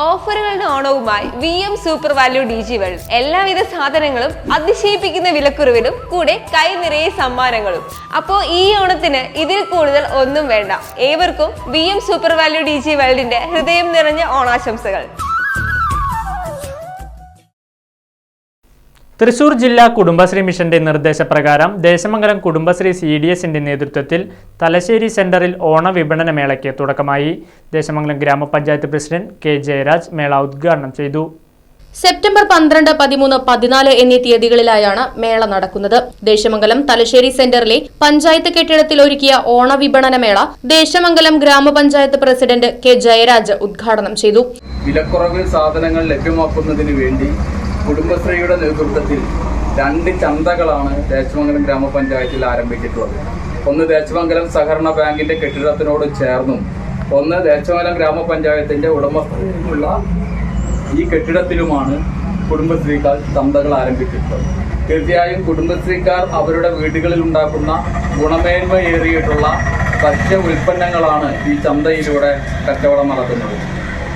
ഓഫറുകളുടെ ഓണവുമായി V M super value D G world. എല്ലാവിധ സാധനങ്ങളും അതിശയിപ്പിക്കുന്ന വിലക്കുറവിലും കൂടെ കൈ നിറയെ സമ്മാനങ്ങളും. അപ്പോൾ ഈ ഓണത്തിന് ഇതിൽ കൂടുതൽ ഒന്നും വേണ്ട. ഏവർക്കും V M super value D G വേൾഡിന്റെ ഹൃദയം നിറഞ്ഞ ഓണാശംസകൾ. തൃശൂർ ജില്ലാ കുടുംബശ്രീ മിഷന്റെ നിർദ്ദേശപ്രകാരം ദേശമംഗലം കുടുംബശ്രീ സി ഡി എസിന്റെ നേതൃത്വത്തിൽ തലശ്ശേരി സെന്ററിൽ ഓണ വിപണന മേളയ്ക്ക് തുടക്കമായി. ദേശമംഗലം ഗ്രാമപഞ്ചായത്ത് പ്രസിഡന്റ് കെ ജയരാജ് മേള ഉദ്ഘാടനം ചെയ്തു. സെപ്റ്റംബർ പന്ത്രണ്ട് പതിമൂന്ന് പതിനാല് എന്നീ തീയതികളിലായാണ് മേള നടക്കുന്നത്. ദേശമംഗലം തലശ്ശേരി സെന്ററിലെ പഞ്ചായത്ത് കെട്ടിടത്തിൽ ഒരുക്കിയ ഓണ വിപണന മേള ദേശമംഗലം ഗ്രാമപഞ്ചായത്ത് പ്രസിഡന്റ് കെ ജയരാജ് ഉദ്ഘാടനം ചെയ്തു. വിലക്കുറവിൽ സാധനങ്ങൾ ലഭ്യമാക്കുന്നതിന് വേണ്ടി കുടുംബശ്രീയുടെ നേതൃത്വത്തിൽ രണ്ട് ചന്തകളാണ് ദേശമംഗലം ഗ്രാമപഞ്ചായത്തിൽ ആരംഭിച്ചിട്ടുള്ളത്. ഒന്ന് ദേശമംഗലം സഹകരണ ബാങ്കിന്റെ കെട്ടിടത്തിനോട് ചേർന്നും ഒന്ന് ദേശമംഗലം ഗ്രാമപഞ്ചായത്തിന്റെ ഉടമസ്ഥതയിലുള്ള ഈ കെട്ടിടത്തിലുമാണ് കുടുംബശ്രീക്കാർ ചന്തകൾ ആരംഭിച്ചിട്ടുള്ളത്. തീർച്ചയായും കുടുംബശ്രീക്കാർ അവരുടെ വീടുകളിൽ ഉണ്ടാക്കുന്ന ഗുണമേന്മയേറിയിട്ടുള്ള ഭക്ഷ്യ ഉൽപ്പന്നങ്ങളാണ് ഈ ചന്തയിലൂടെ കച്ചവടം നടത്തുന്നത്.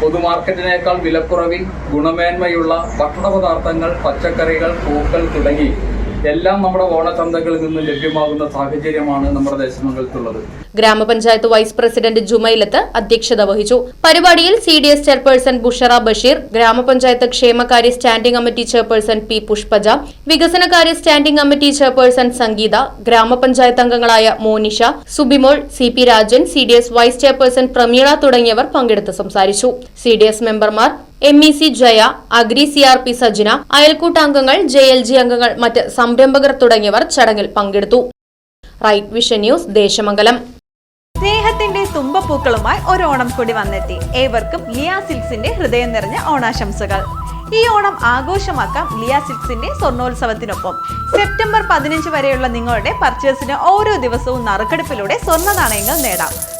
പൊതുമാർക്കറ്റിനേക്കാൾ വിലക്കുറവിൽ ഗുണമേന്മയുള്ള ഭക്ഷണപദാർത്ഥങ്ങൾ പച്ചക്കറികൾ പൂക്കൾ തുടങ്ങി എല്ലാം നമ്മുടെ ഓണച്ചന്തകളിൽ നിന്ന് ലഭ്യമാകുന്ന സാഹചര്യമാണ് നമ്മുടെ ദേശമംഗലത്തുള്ളത്. ഗ്രാമപഞ്ചായത്ത് വൈസ് പ്രസിഡന്റ് ജുമൈലത്ത് അധ്യക്ഷത വഹിച്ചു. പരിപാടിയിൽ C D S chairperson Bushra Basheer ഗ്രാമപഞ്ചായത്ത് ക്ഷേമകാര്യ standing committee chairperson P Pushpaja വികസനകാര്യ സ്റ്റാൻഡിംഗ് കമ്മിറ്റി ചെയർപേഴ്സൺ സംഗീത ഗ്രാമപഞ്ചായത്ത് അംഗങ്ങളായ Monisha Subimol C P Rajan C D S vice chairperson Prameela തുടങ്ങിയവർ പങ്കെടുത്ത് സംസാരിച്ചു. സി ഡി എസ് മെമ്പർമാർ M E C Jaya agri C R P Sajina അയൽക്കൂട്ടാംഗങ്ങൾ J L G അംഗങ്ങൾ മറ്റ് സംരംഭകർ തുടങ്ങിയവർ ചടങ്ങിൽ പങ്കെടുത്തു. Right vision news Desamangalam. സ്നേഹത്തിന്റെ തുമ്പപ്പൂക്കളുമായി ഒരു ഓണം കൂടി വന്നെത്തി. ഏവർക്കും ലിയാ സിൽക്സിന്റെ ഹൃദയം നിറഞ്ഞ ഓണാശംസകൾ. ഈ ഓണം ആഘോഷമാക്കാം ലിയ സിൽക്സിന്റെ സ്വർണോത്സവത്തിനൊപ്പം സെപ്റ്റംബർ പതിനഞ്ച് വരെയുള്ള നിങ്ങളുടെ പർച്ചേസിന് ഓരോ ദിവസവും നറുക്കെടുപ്പിലൂടെ സ്വർണ നാണയങ്ങൾ നേടാം.